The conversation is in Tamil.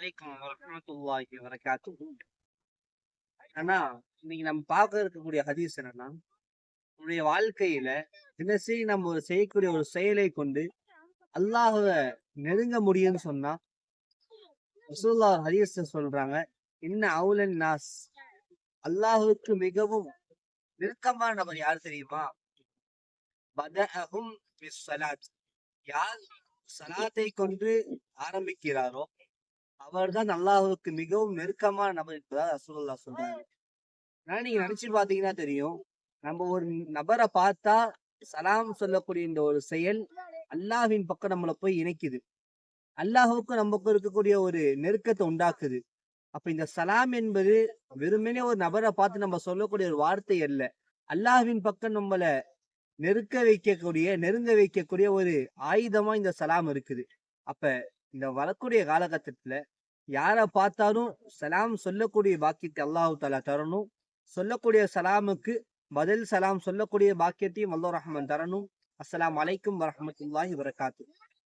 வலைக்கம் வரமத்துல்லாஹி வரகாத்து ஆனா இன்னைக்கு நம்ம பார்க்க இருக்கக்கூடிய ஹதீஸ் என்னன்னா நம்முடைய வாழ்க்கையில தினசரி நம்ம ஒரு செய்யக்கூடிய ஒரு செயலை கொண்டு அல்லாஹுவ நெருங்க முடியும்னு சொன்னா ரசூல்லா ஹதீஸ் சொல்றாங்க என்ன அவுலன் நாஸ் அல்லாஹுவுக்கு மிகவும் நெருக்கமான நபர் யார் தெரியுமா? பதஅஹும் யார் சலாத்தை கொண்டு ஆரம்பிக்கிறாரோ அவர்தான் அல்லாஹுக்கு மிகவும் நெருக்கமான நபர் என்பதா ரசூல்லா சொல்றாங்க. ஆனா நீங்க நினைச்சு பாத்தீங்கன்னா தெரியும் நம்ம ஒரு நபரை பார்த்தா சலாம் சொல்லக்கூடிய இந்த ஒரு செயல் அல்லாஹ்வின் பக்கம் நம்மளை போய் இணைக்குது. அல்லாஹுக்கும் நமக்கும் இருக்கக்கூடிய ஒரு நெருக்கத்தை உண்டாக்குது. அப்ப இந்த சலாம் என்பது வெறுமனே ஒரு நபரை பார்த்து நம்ம சொல்லக்கூடிய ஒரு வார்த்தை அல்ல. அல்லாஹ்வின் பக்கம் நம்மள நெருக்க வைக்கக்கூடிய நெருங்க வைக்கக்கூடிய ஒரு ஆயுதமா இந்த சலாம் இருக்குது. அப்ப இந்த வரக்கூடிய காலகட்டத்துல யார பார்த்தாலும் சலாம் சொல்லக்கூடிய பாக்கியத்தை அல்லாஹு தாலா தரணும். சொல்லக்கூடிய சலாமுக்கு பதில் சலாம் சொல்லக்கூடிய பாக்கியத்தையும் அல்லோ ரஹ்மான் தரணும். அஸ்லாம் அலைக்கும் வரமத்துல்லாஹி வரகாத்து